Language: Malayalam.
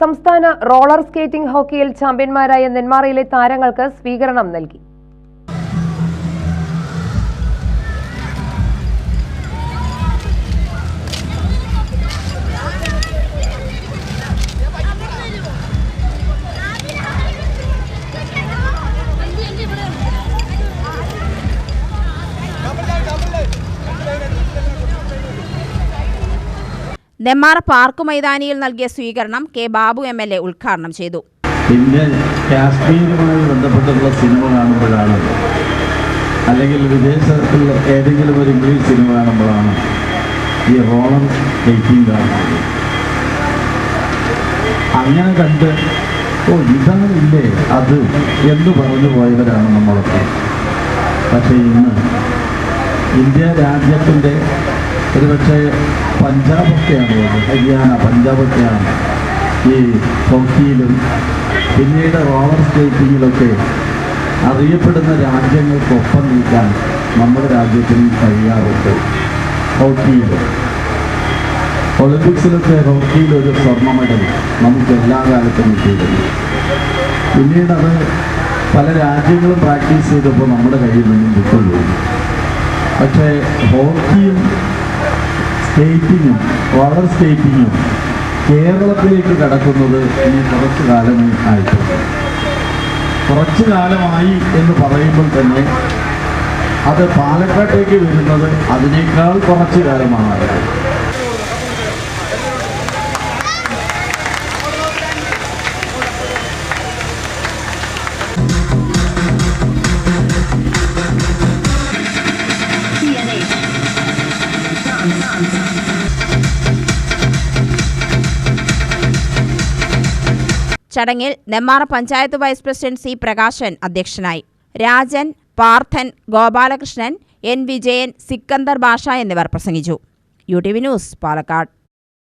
സംസ്ഥാന റോളർ സ്കേറ്റിംഗ് ഹോക്കിയിൽ ചാമ്പ്യന്മാരായ നെന്മാറയിലെ താരങ്ങൾക്ക് സ്വീകരണം നൽകി. നെമ്മാറ പാർക്ക് മൈതാനിയിൽ നൽകിയ സ്വീകരണം K Babu M L A ഉദ്ഘാടനം ചെയ്തു. പിന്നെ കാശ്മീരുമായി ബന്ധപ്പെട്ടുള്ള സിനിമ കാണുമ്പോഴാണ് അല്ലെങ്കിൽ വിദേശത്തുള്ള ഏതെങ്കിലും ഒരു ഇംഗ്ലീഷ് സിനിമ കാണുമ്പോഴാണ് ഈ റോളം സ്കേറ്റിംഗ് കാണുന്നത്. അങ്ങനെ കണ്ട് ഓ ഇതാണ് ഇല്ലേ അത് എന്ന് പറഞ്ഞു പോയവരാണ് നമ്മളൊക്കെ. പക്ഷേ ഇന്ന് ഇന്ത്യ രാജ്യത്തിന്റെ ഒരുപക്ഷെ പഞ്ചാബൊക്കെയാണ് ഹരിയാന പഞ്ചാബൊക്കെയാണ് ഈ ഹോക്കിയിലും പിന്നീട് റോളർ സ്കേറ്റിങ്ങിലൊക്കെ അറിയപ്പെടുന്ന രാജ്യങ്ങൾക്കൊപ്പം നിൽക്കാൻ നമ്മുടെ രാജ്യത്തിന് കഴിയാറുണ്ട്. ഹോക്കിയിൽ ഒളിമ്പിക്സിലൊക്കെ ഹോക്കിയിൽ ഒരു സ്വർണ മെഡൽ നമുക്ക് എല്ലാ കാലത്തും കിട്ടിയിരുന്നു. പിന്നീട് പല രാജ്യങ്ങളും പ്രാക്ടീസ് ചെയ്തപ്പോൾ നമ്മുടെ കയ്യിൽ നിന്നും വിട്ടുപോയി. പക്ഷേ ഹോക്കിയും സ്കേറ്റിങ്ങും വളർ സ്റ്റേറ്റിനും കേരളത്തിലേക്ക് കടക്കുന്നത് ഇനി കുറച്ചു കാലമേ ആയിട്ടുണ്ട് കുറച്ചു കാലമായി എന്ന് പറയുമ്പോൾ തന്നെ അത് പാലക്കാട്ടേക്ക് വരുന്നത് അതിനേക്കാൾ കുറച്ചു കാലമാണ്. ആയത് ചടങ്ങിൽ Nemmara panchayat vice president C Prakashan അധ്യക്ഷനായി. രാജൻ പാർത്ഥൻ ഗോപാലകൃഷ്ണൻ എൻ വിജയൻ സിക്കന്ദർ ഭാഷ എന്നിവർ പ്രസംഗിച്ചു. U T V news Palakkad.